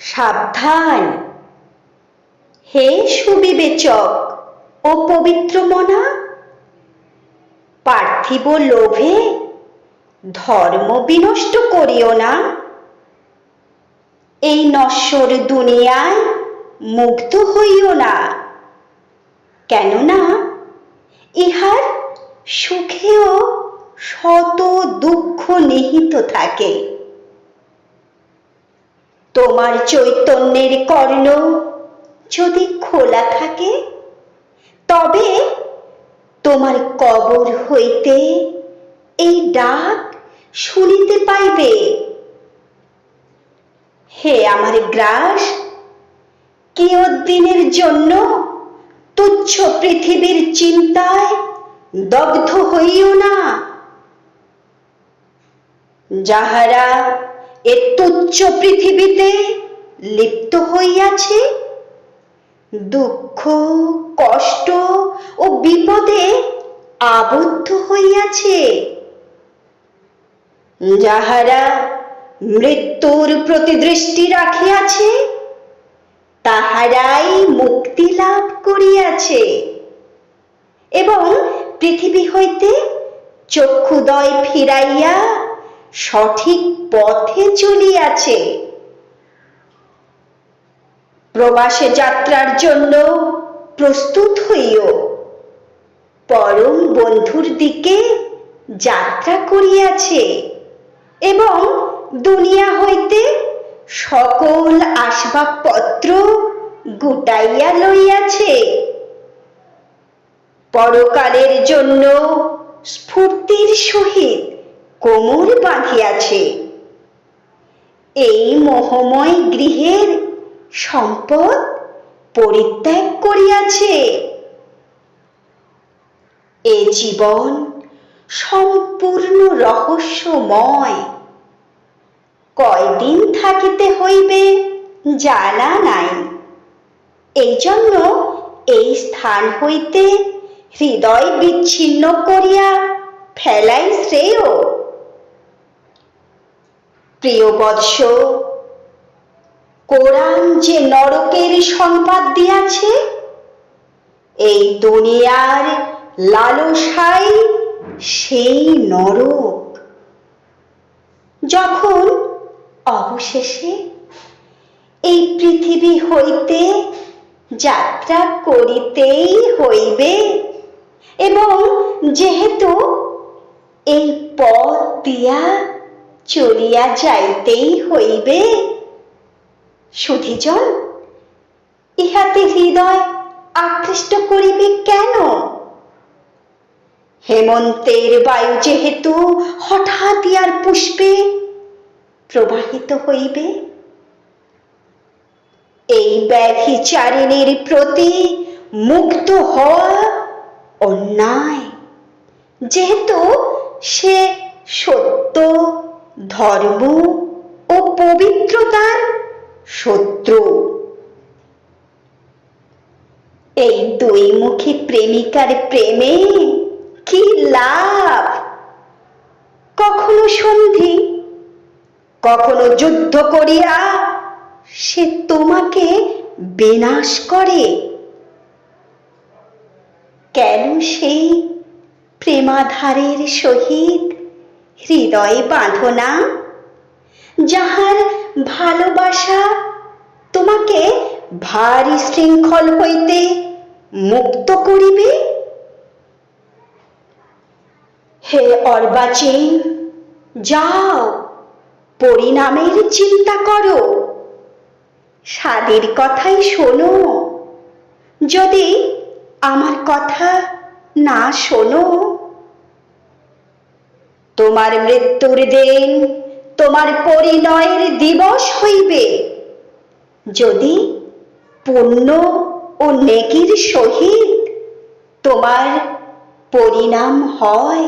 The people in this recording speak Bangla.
সাবধান। হে সুবিবেচক ও পবিত্র মনা, পার্থিব লোভে ধর্ম বিনষ্ট করিও না। এই নশ্বর দুনিয়ায় মুগ্ধ হইও না, কেননা ইহার সুখেও শত দুঃখ নিহিত থাকে। তোমার চৈতন্যের কর্ণ যদি খোলা থাকে, তবে তোমার কবর হইতে এই ডাক শুনিতে পাইবে। হে আমার গ্রাস, কিয়দ্দিনের জন্য তুচ্ছ পৃথিবীর চিন্তায় দগ্ধ হইও না। যাহারা এ তুচ্ছ পৃথিবীতে লিপ্ত হইয়াছে। দুঃখ, কষ্ট ও বিপদে আবদ্ধ হইয়াছে। যাহারা মৃত্যুর প্রতি দৃষ্টি রাখিয়াছে, তাহারাই মুক্তি লাভ করিয়াছে। এবং পৃথিবী হইতে চক্ষুদয় ফিরাইয়া সঠিক পথে চলিয়াছে। প্রবাসে যাত্রার জন্য প্রস্তুত হইও। পরম বন্ধুর দিকে যাত্রা করিয়াছে এবং দুনিয়া হইতে সকল আসবাবপত্র গুটাইয়া লইয়াছে। পরকালের জন্য স্ফূর্তির সহিত কোমর বাঁধিয়াছে। এই মোহময় গৃহের সম্পদ পরিত্যাগ করিয়াছে। এ জীবন সম্পূর্ণ রহস্যময়। কয়দিন থাকিতে হইবে জানা নাই। এই জন্য এই স্থান হইতে হৃদয় বিচ্ছিন্ন করিয়া ফেলাই শ্রেয়। প্রিয় বৎস কোরআন যে নরকের সংবাদ দিয়াছে, এই দুনিয়ার লালসাই সেই নরক। যখন অবশেষে এই পৃথিবী হইতে যাত্রা করিতেই হইবে, এবং যেহেতু এই পথ দিয়া চলিয়া যাইতেই হইবে। সুধিজন ইহাতে হৃদয় আকৃষ্ট করিবে কেন? হেমন্তের বায়ু যেহেতু হঠাৎ ইয়ার পুষ্পে প্রবাহিত হইবে, এই ব্যাধি চারিণীর প্রতি মুক্ত হওয়া অন্যায়। যেহেতু সে সত্য ধর্ম ও পবিত্রতার শত্রু। এই দুই মুখী প্রেমিকার প্রেমে কি লাভ? কখনো সন্ধি, কখনো যুদ্ধ করিয়া সে তোমাকে বিনাশ করে। কেন সেই প্রেমাধারের সহিত হৃদয় বাঁধনা যাহার ভালোবাসা তোমাকে ভারী শৃঙ্খল হইতে মুক্ত করিবে। হে অর্বাচীন, যাও, পরিণামের চিন্তা করো। স্বাদের কথাই শোনো। যদি আমার কথা না শোনো তোমার মৃত্যুর দিন, তোমার পরিণয়ের দিবস হইবে। যদি পুণ্য ও নেকির সহিত তোমার পরিণাম হয়